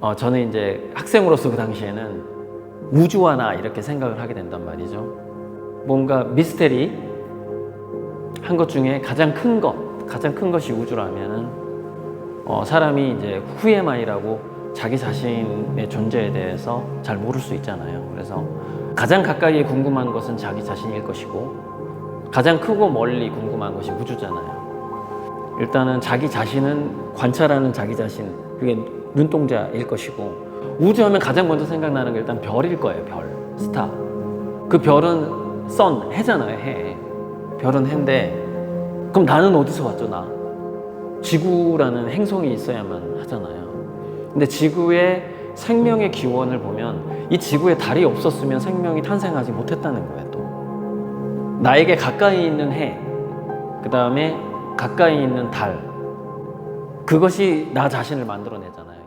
어, 저는 이제 학생으로서 그 당시에는 우주화나 이렇게 생각을 하게 된단 말이죠. 뭔가 미스테리 한 것 중에 가장 큰 것, 가장 큰 것이 우주라면은 어, 사람이 이제 후에마이라고 자기 자신의 존재에 대해서 잘 모를 수 있잖아요. 그래서 가장 가까이 궁금한 것은 자기 자신일 것이고 가장 크고 멀리 궁금한 것이 우주잖아요. 일단은 자기 자신은 관찰하는 자기 자신 그게 눈동자일 것이고 우주 하면 가장 먼저 생각나는 게 일단 별일 거예요. 별, 스타. 그 별은 선, 해잖아요. 해. 별은 해인데 그럼 나는 어디서 왔죠? 나 지구라는 행성이 있어야만 하잖아요. 근데 지구의 생명의 기원을 보면 이 지구에 달이 없었으면 생명이 탄생하지 못했다는 거예요. 또 나에게 가까이 있는 해, 그 다음에 가까이 있는 달, 그것이 나 자신을 만들어내잖아요.